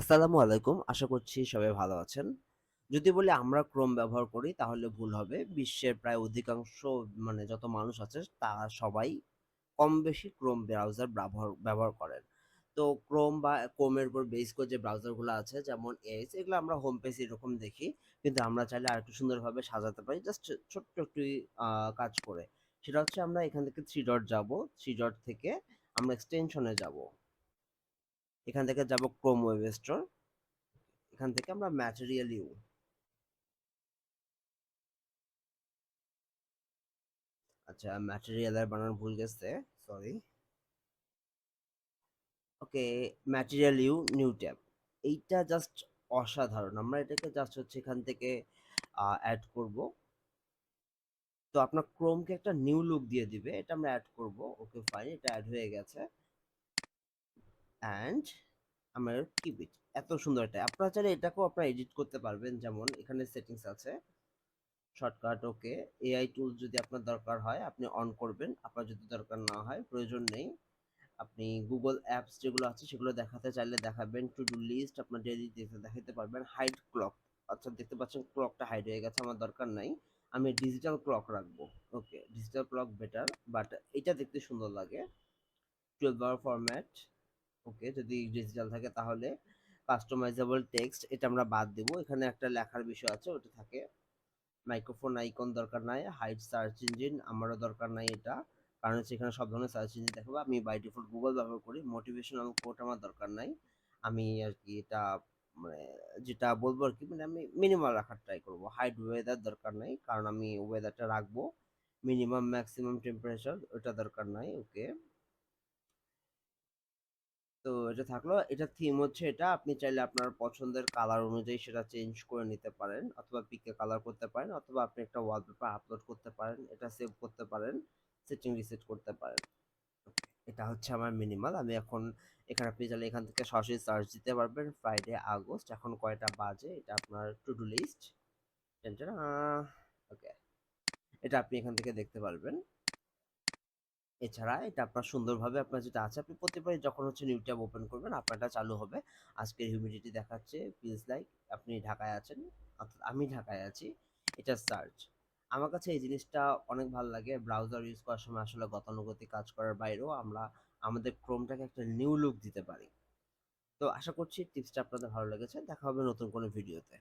আসসালামু আলাইকুম। আশা করছি সবাই ভালো আছেন। যদি বলি আমরা ক্রোম ব্যবহার করি, তাহলে ভুল হবে। বিশ্বের প্রায় অধিকাংশ মানে যত মানুষ আছে, তারা সবাই কম বেশি ক্রোম ব্রাউজার ব্যবহার ব্যবহার করেন। তো ক্রোম বা ক্রোমের উপর বেস করে যে ব্রাউজারগুলো আছে, যেমন এজ এগুলো আমরা হোম পেজ এরকম দেখি। কিন্তু আমরা চাইলে আরেকটু সুন্দরভাবে সাজাতে পারি জাস্ট ছোট্ট একটু কাজ করে। সেটা হচ্ছে আমরা এখান থেকে থ্রি ডট যাব। থ্রি ডট থেকে আমরা এক্সটেনশনে যাব। এখান থেকে যাব ক্রোম ওয়েব স্টোর। এখান থেকে আমরা ম্যাটেরিয়াল ইউ আচ্ছা ম্যাটেরিয়াল এর বানান ভুল গেছে sorry okay Material You new tab এইটা জাস্ট অসাধারণ। আমরা এটাকে জাস্ট হচ্ছে এখান থেকে অ্যাড করব। তো আপনার ক্রোমকে একটা নিউ লুক দিয়ে দিবে। এটা আমরা অ্যাড করব। ওকে ফাইন এটা অ্যাড হয়ে গেছে। অ্যান্ড আমার কিপ ইট এত সুন্দর এটা আপনারা চাইলে এটাকেও আপনারা এডিট করতে পারবেন, যেমন এখানে সেটিংস আছে। শর্টকাট ওকে এআই টুল যদি আপনার দরকার হয়, আপনি অন করবেন, আপনার যদি দরকার না হয়, প্রয়োজন নেই। আপনি গুগল অ্যাপস যেগুলো আছে, সেগুলো দেখাতে চাইলে দেখাবেন টু ডু লিস্ট আপনার ডেলি দেখাতে পারবেন হাইড ক্লক আচ্ছা দেখতে পাচ্ছেন ক্লকটা হাইড হয়ে গেছে, আমার দরকার নাই। আমি ডিজিটাল ক্লক রাখব okay digital clock better but এটা দেখতে সুন্দর লাগে। টুয়েলভ আওয়ার ফরম্যাট ওকে, যদি ডিজিটাল থাকে তাহলে কাস্টমাইজেবল টেক্সট এটা আমরা বাদ দেব। এখানে একটা লেখার বিষয় আছে, ওটা থাকে। মাইক্রোফোন আইকন দরকার নাই হাইট সার্চ ইঞ্জিন আমারও দরকার নাই এটা। কারণ হচ্ছে এখানে সব ধরনের সার্চ ইঞ্জিন দেখাবো। আমি বাই ডিফল্ট গুগল ব্যবহার করি মোটিভেশনাল কোড আমার দরকার নাই। আমি আর কি এটা মানে যেটা বলব আর কি মানে আমি মিনিমাল রাখার ট্রাই করব। হাইট ওয়েদার দরকার নাই, কারণ আমি ওয়েদারটা রাখব। মিনিমাম ম্যাক্সিমাম টেম্পারেচার ওটা দরকার নাই, ওকে। তো এটা থাকল। এটা থিম হচ্ছে এটা। আপনি চাইলে আপনার পছন্দের কালার অনুযায়ী সেটা চেঞ্জ করে নিতে পারেন অথবা পিকে কালার করতে পারেন অথবা আপনি একটা ওয়ালপেপার আপলোড করতে পারেন। এটা সেভ করতে পারেন সেটিং রিসেট করতে পারেন। এটা হচ্ছে আমার মিনিমাল আমি এখন এখানে আপনি চাইলে এখান থেকে সরাসরি সার্চ দিতে পারবেন। ফ্রাইডে আগস্ট এখন কয়টা বাজে? এটা আপনার টু ডু লিস্ট ওকে এটা আপনি এখান থেকে দেখতে পারবেন। এছাড়া এটা আপনার সুন্দরভাবে আপনার যেটা আছে, আপনি প্রতিবারই যখন হচ্ছে নিউ ট্যাব ওপেন করবেন, আপনারটা চালু হবে। আজকের হিউমিডিটি দেখাচ্ছে ফিলস লাইক আপনি ঢাকায় আছেন, অর্থাৎ আমি ঢাকায় আছি, এটা সার্চ আমার কাছে এই জিনিসটা অনেক ভালো লাগে ব্রাউজার ইউজ করার সময় আসলে গতানুগতিক কাজ করার বাইরেও আমরা, আমাদের ক্রোমটাকে একটা নিউ লুক দিতে পারি। তো আশা করছি টিপসটা আপনাদের ভালো লেগেছে, দেখা হবে নতুন কোনো ভিডিওতে